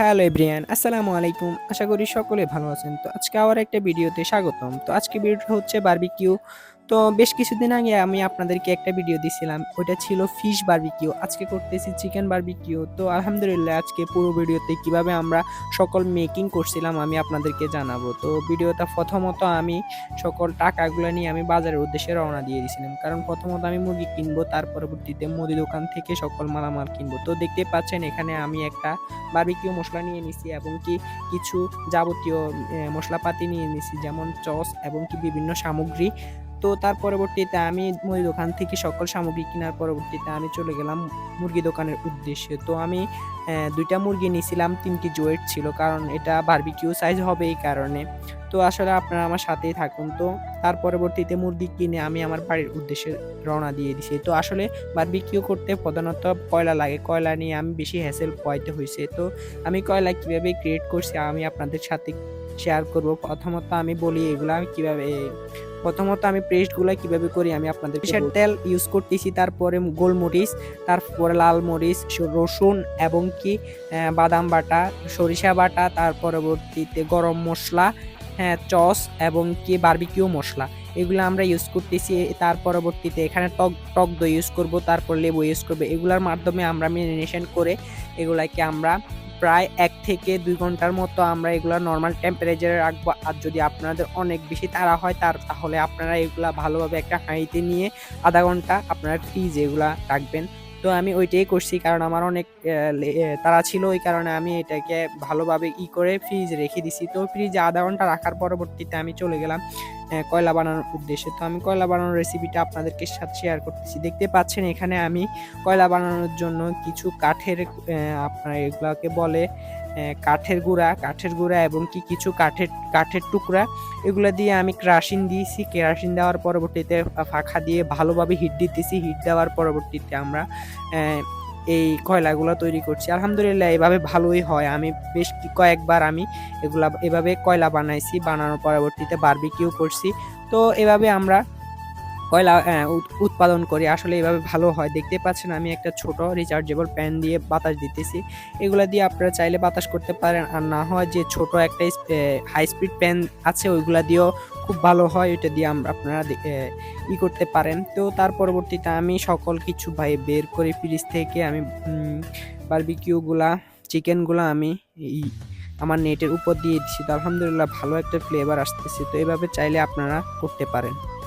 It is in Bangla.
হ্যালো এভরিয়ান, আসসালামু আলাইকুম। আশা করি সকলে ভালো আছেন। তো আজকে আবার একটা ভিডিওতে স্বাগতম। তো আজকে ভিডিওটা হচ্ছে বারবিকিউ তো বেশ কিছুদিন আগে আমি আপনাদেরকে একটা ভিডিও দিছিলাম। ওইটা ছিল ফিশ বারবিকিউ আজকে করতেছি চিকেন বারবিকিউ তো আলহামদুলিল্লাহ আজকে পুরো ভিডিওতে কীভাবে আমরা সকল মেকিং করছিলাম আমি আপনাদেরকে জানাব। তো ভিডিওটা প্রথমত আমি সকল টাকাগুলো নিয়ে আমি বাজারের উদ্দেশ্যে রওনা দিয়ে দিয়েছিলাম কারণ প্রথমত আমি মুরগি কিনবো, তার পরবর্তীতে মুদি দোকান থেকে সকল মালামাল কিনবো। তো দেখতে পাচ্ছেন এখানে আমি একটা বারবিকিউ মশলা নিয়ে নিছি এবং কি কিছু যাবতীয় মশলাপাতি নিয়ে নিছি। যেমন চস এবং কি বিভিন্ন সামগ্রী তো তার পরবর্তীতে আমি মুদি দোকান থেকে সকল সামগ্রী কেনার পরবর্তীতে আমি চলে গেলাম মুরগি দোকানের উদ্দেশ্যে। তো আমি দুইটা মুরগি নিয়েছিলাম তিন কেজি ওয়েট ছিল, কারণ এটা বারবিকিউ সাইজ হবে এই কারণে। তো আসলে আপনারা আমার সাথেই থাকুন। তো তার পরবর্তীতে মুরগি কিনে আমি আমার বাড়ির উদ্দেশ্যে রওনা দিয়ে দিছি। তো আসলে বারবিকিউ করতে প্রধানত কয়লা লাগে। কয়লা নিয়ে আমি বেশি হ্যাসেল পোয়াইতে হয়েছে তো আমি কয়লা কীভাবে ক্রিয়েট করছি আমি আপনাদের সাথে শেয়ার করব। প্রথমত আমি বলি এগুলা কীভাবে প্রথমত আমি পেস্টগুলো কীভাবে করি আমি আপনাদের সরিষার তেল ইউজ করতেছি তারপরে গোলমরিচ তারপরে লাল মরিচ রসুন এবং কি বাদাম বাটা সরিষা বাটা তার পরবর্তীতে গরম মশলা হ্যাঁ চস এবং কি বার্বিকিউ মশলা। এগুলো আমরা ইউজ করতেছি তার পরবর্তীতে এখানে টক টক দই ইউজ করব তারপর লেবু ইউজ করব। এগুলোর মাধ্যমে আমরা মেরিনেশন করে এগুলাকে আমরা প্রায় এক থেকে দুই ঘণ্টার মতো আমরা এগুলো নর্মাল টেম্পারেচারে রাখব। আর যদি আপনাদের অনেক বেশি তাড়া হয়, তার তাহলে আপনারা এগুলা ভালোভাবে একটা হাঁড়িতে নিয়ে আধা ঘণ্টা আপনারা ফ্রিজে এগুলা রাখবেন। তো আমি ওইটাই করছি, কারণ আমার অনেক তাড়া ছিল ওই কারণে আমি এটাকে ভালোভাবে ই করে ফ্রিজ রেখে দিছি। তো ফ্রিজে আধা ঘণ্টা রাখার পরবর্তীতে আমি চলে গেলাম কয়লা বানানোর উদ্দেশ্যে। তো আমি কয়লা বানানোর রেসিপিটা আপনাদেরকে সাথে শেয়ার করতেছি। দেখতে পাচ্ছেন এখানে আমি কয়লা বানানোর জন্য কিছু কাঠের আপনার এগুলাকে বলে কাঠের গুঁড়া কাঠের গুঁড়া এবং কি কিছু কাঠের কাঠের টুকরা, এগুলো দিয়ে আমি কেরাসিন দিয়েছি। কেরাসিন দেওয়ার পরবর্তীতে ফাঁকা দিয়ে ভালোভাবে হিট দিতেছি। হিট দেওয়ার পরবর্তীতে আমরা এই কয়লাগুলো তৈরি করছি। আলহামদুলিল্লাহ, এভাবে ভালোই হয়। আমি বেশ কয়েকবার আমি এগুলা, এভাবে কয়লা বানাইছি। বানানোর পরবর্তীতে বারবিকিউ করছি। তো এভাবে আমরা কয়লা উৎ- উৎপাদন করি। আসলে এভাবে ভালো হয়। দেখতে পাচ্ছেন আমি একটা ছোট রিচার্জেবল প্যান দিয়ে বাতাস দিতেছি। এগুলা দিয়ে আপনারা চাইলে বাতাস করতে পারেন। আর না হয় যে ছোট একটা হাই স্পিড প্যান আছে, ওইগুলা দিয়েও খুব ভালো হয়। ওইটা দিয়ে আমরা আপনারা ই করতে পারেন। তো তার পরবর্তীতে আমি সকল কিছু ভাই বের করে ফ্রিজ থেকে আমি বারবিকিউগুলা চিকেনগুলা আমি আমার নেটের উপর দিয়ে দিচ্ছি তো আলহামদুলিল্লাহ ভালো একটা ফ্লেভার আসতেছে। তো এভাবে চাইলে আপনারা করতে পারেন।